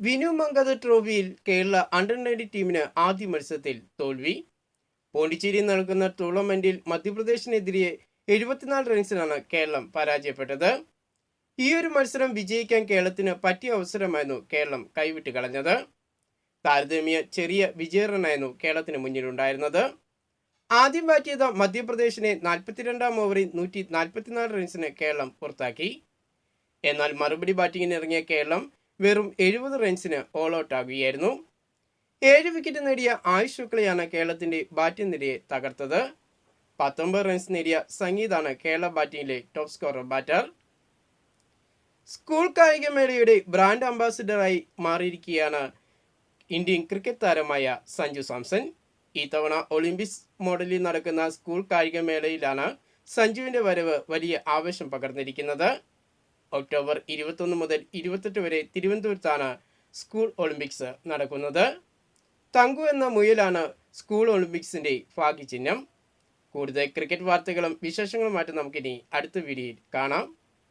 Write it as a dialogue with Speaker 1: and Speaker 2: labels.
Speaker 1: വിനു മങ്കത് ട്രോഫിയിൽ Kerala under ninety ടീമിന് ആദ്യ മത്സരത്തിൽ തോൽവി. പോണ്ടിച്ചേരി നടക്കുന്ന ടൂർണമെന്റിൽ മധ്യപ്രദേശിനെതിരെ എഴുപത്തിനാല് റൺസിനാണ് കേരളം പരാജയപ്പെട്ടത്. ഈ ഒരു മത്സരം വിജയിക്കാൻ കേരളത്തിന് പറ്റിയ അവസരമായിരുന്നു കേരളം കൈവിട്ട് കളഞ്ഞത്. താരതമ്യ ചെറിയ വിജയ റണ്ണായിരുന്നു കേരളത്തിന് മുന്നിലുണ്ടായിരുന്നത്. ആദ്യം ബാറ്റ് മധ്യപ്രദേശിനെ നാൽപ്പത്തിരണ്ടാം ഓവറിൽ നൂറ്റി നാൽപ്പത്തിനാല് റൺസിന് കേരളം പുറത്താക്കി. എന്നാൽ മറുപടി ബാറ്റിങ്ങിന് ഇറങ്ങിയ കേരളം വെറും എഴുപത് റൺസിന് ഓൾ ഔട്ട് ആകുകയായിരുന്നു. ഏഴ് വിക്കറ്റ് നേടിയ ആയുഷ് ശുക്ലയാണ് കേരളത്തിന്റെ ബാറ്റിംഗ് നിരയെ തകർത്തത്. പത്തൊമ്പത് റൺസ് നേടിയ സംഗീതാണ് കേരള ബാറ്റിംഗിലെ ടോപ്പ് സ്കോറർ ബാറ്റർ സ്കൂൾ കായികമേളയുടെ ബ്രാൻഡ് അംബാസിഡറായി മാറിയിരിക്കുകയാണ് ഇന്ത്യൻ ക്രിക്കറ്റ് താരമായ സഞ്ജു സാംസൺ. ഈ തവണ ഒളിമ്പിക്സ് മോഡലിൽ നടക്കുന്ന സ്കൂൾ കായികമേളയിലാണ് സഞ്ജുവിന്റെ വരവ് വലിയ ആവേശം പകർന്നിരിക്കുന്നത്. ഒക്ടോബർ ഇരുപത്തൊന്ന് മുതൽ ഇരുപത്തെട്ട് വരെ തിരുവനന്തപുരത്താണ് സ്കൂൾ ഒളിമ്പിക്സ് നടക്കുന്നത്. തങ്കു എന്ന മുയലാണ് സ്കൂൾ ഒളിമ്പിക്സിന്റെ ഭാഗ്യചിഹ്നം. കൂടുതൽ ക്രിക്കറ്റ് വാർത്തകളും വിശേഷങ്ങളുമായിട്ട് നമുക്കിനി അടുത്ത വീഡിയോയിൽ കാണാം.